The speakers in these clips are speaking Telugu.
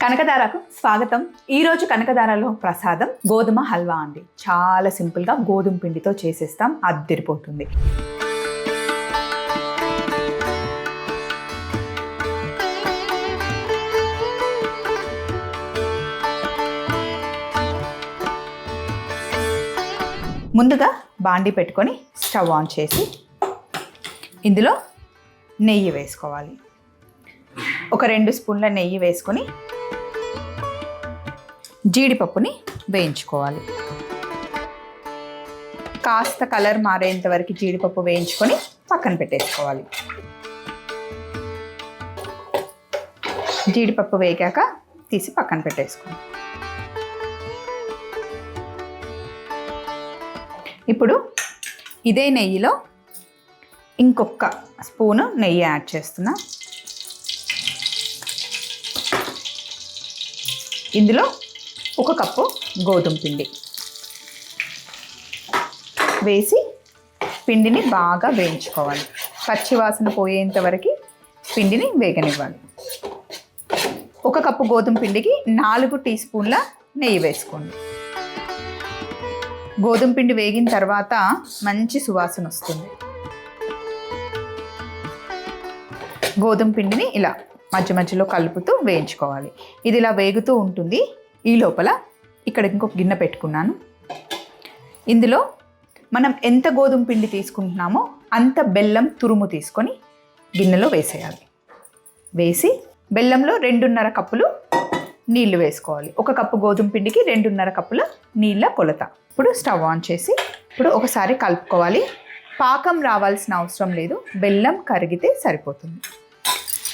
కనకదారకు స్వాగతం. ఈరోజు కనకదారలో ప్రసాదం గోధుమ హల్వా అండి. చాలా సింపుల్గా గోధుమ పిండితో చేసేస్తాం. అద్దరిపోతుంది. ముందుగా బాండి పెట్టుకొని స్టవ్ ఆన్ చేసి ఇందులో నెయ్యి వేసుకోవాలి. ఒక రెండు స్పూన్ల నెయ్యి వేసుకొని జీడిపప్పుని వేయించుకోవాలి. కాస్త కలర్ మారేంత వరకు జీడిపప్పు వేయించుకొని పక్కన పెట్టేసుకోవాలి. జీడిపప్పు వేగాక తీసి పక్కన పెట్టేసుకోవాలి. ఇప్పుడు ఇదే నెయ్యిలో ఇంకొక స్పూను నెయ్యి యాడ్ చేస్తున్నా. ఇందులో ఒక కప్పు గోధుమ పిండి వేసి పిండిని బాగా వేయించుకోవాలి. పచ్చివాసన పోయేంత వరకు పిండిని వేగనివ్వాలి. ఒక కప్పు గోధుమ పిండికి నాలుగు టీ స్పూన్ల నెయ్యి వేసుకోండి. గోధుమ పిండి వేగిన తర్వాత మంచి సువాసన వస్తుంది. గోధుమ పిండిని ఇలా మధ్య మధ్యలో కలుపుతూ వేయించుకోవాలి. ఇది ఇలా వేగుతూ ఉంటుంది. ఈ లోపల ఇక్కడ ఇంకొక గిన్నె పెట్టుకున్నాను. ఇందులో మనం ఎంత గోధుమ పిండి తీసుకుంటున్నామో అంత బెల్లం తురుము తీసుకొని గిన్నెలో వేసేయాలి. వేసి బెల్లంలో రెండున్నర కప్పులు నీళ్ళు వేసుకోవాలి. ఒక కప్పు గోధుమ పిండికి రెండున్నర కప్పుల నీళ్ళ కొలత. ఇప్పుడు స్టవ్ ఆన్ చేసి ఇప్పుడు ఒకసారి కలుపుకోవాలి. పాకం రావాల్సిన అవసరం లేదు. బెల్లం కరిగితే సరిపోతుంది.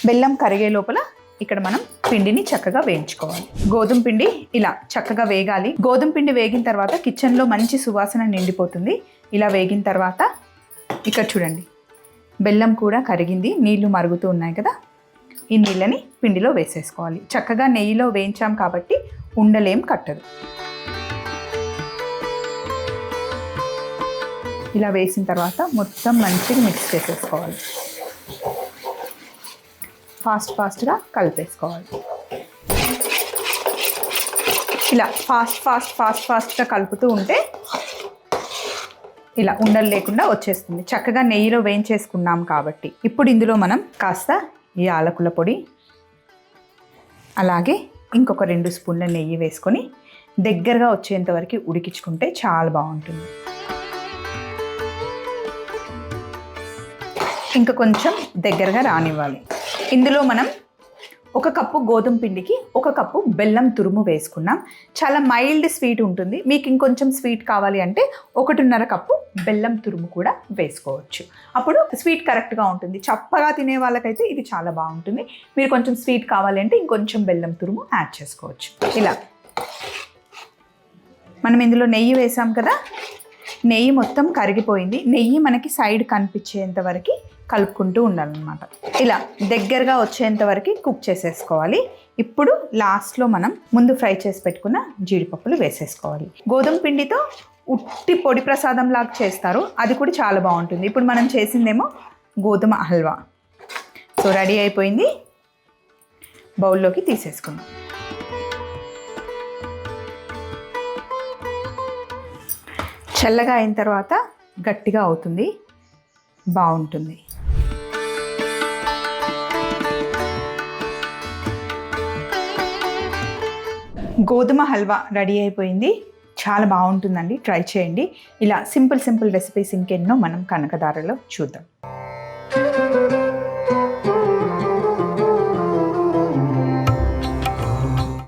బెల్లం కరిగే లోపల ఇక్కడ మనం పిండిని చక్కగా వేయించుకోవాలి. గోధుమ పిండి ఇలా చక్కగా వేగాలి. గోధుమ పిండి వేగిన తర్వాత కిచెన్లో మంచి సువాసన నిండిపోతుంది. ఇలా వేగిన తర్వాత ఇక్కడ చూడండి. బెల్లం కూడా కరిగింది. నీళ్ళు మరుగుతూ ఉన్నాయి కదా. ఈ నీళ్ళని పిండిలో వేసేసుకోవాలి. చక్కగా నెయ్యిలో వేయించాం కాబట్టి ఉండలేం కట్టదు. ఇలా వేసిన తర్వాత మొత్తం మంచిగా మిక్స్ చేసేసుకోవాలి. ఫాస్ట్ ఫాస్ట్గా కలిపేసుకోవాలి. ఇలా ఫాస్ట్ ఫాస్ట్ ఫాస్ట్ ఫాస్ట్గా కలుపుతూ ఉంటే ఇలా ఉండలు లేకుండా వచ్చేస్తుంది. చక్కగా నెయ్యిలో వేయించేసుకున్నాం కాబట్టి ఇప్పుడు ఇందులో మనం కాస్త ఈ యాలకుల పొడి అలాగే ఇంకొక రెండు స్పూన్ల నెయ్యి వేసుకొని దగ్గరగా వచ్చేంత వరకు ఉడికించుకుంటే చాలా బాగుంటుంది. ఇంకా కొంచెం దగ్గరగా రానివ్వాలి. ఇందులో మనం ఒక కప్పు గోధుమ పిండికి ఒక కప్పు బెల్లం తురుము వేసుకున్నాం. చాలా మైల్డ్ స్వీట్ ఉంటుంది. మీకు ఇంకొంచెం స్వీట్ కావాలి అంటే ఒకటిన్నర కప్పు బెల్లం తురుము కూడా వేసుకోవచ్చు. అప్పుడు స్వీట్ కరెక్ట్గా ఉంటుంది. చప్పగా తినే వాళ్ళకైతే ఇది చాలా బాగుంటుంది. మీరు కొంచెం స్వీట్ కావాలి అంటే ఇంకొంచెం బెల్లం తురుము యాడ్ చేసుకోవచ్చు. ఇలా. మనం ఇందులో నెయ్యి వేసాం కదా? నెయ్యి మొత్తం కరిగిపోయింది. నెయ్యి మనకి సైడ్ కనిపించేంత వరకు కలుపుకుంటూ ఉండాలన్నమాట. ఇలా దగ్గరగా వచ్చేంత వరకు కుక్ చేసేసుకోవాలి. ఇప్పుడు లాస్ట్లో మనం ముందు ఫ్రై చేసి పెట్టుకున్న జీడిపప్పులు వేసేసుకోవాలి. గోధుమ పిండితో ఉట్టి పొడి ప్రసాదం లాగా చేస్తారు. అది కూడా చాలా బాగుంటుంది. ఇప్పుడు మనం చేసిందేమో గోధుమ హల్వా. సో రెడీ అయిపోయింది. బౌల్లోకి తీసేసుకుందాం. చల్లగా అయిన తర్వాత గట్టిగా అవుతుంది. బాగుంటుంది. గోధుమ హల్వా రెడీ అయిపోయింది. చాలా బాగుంటుందండి. ట్రై చేయండి. ఇలా సింపుల్ సింపుల్ రెసిపీస్ ఇంకెన్నో మనం కనకదారలో చూద్దాం.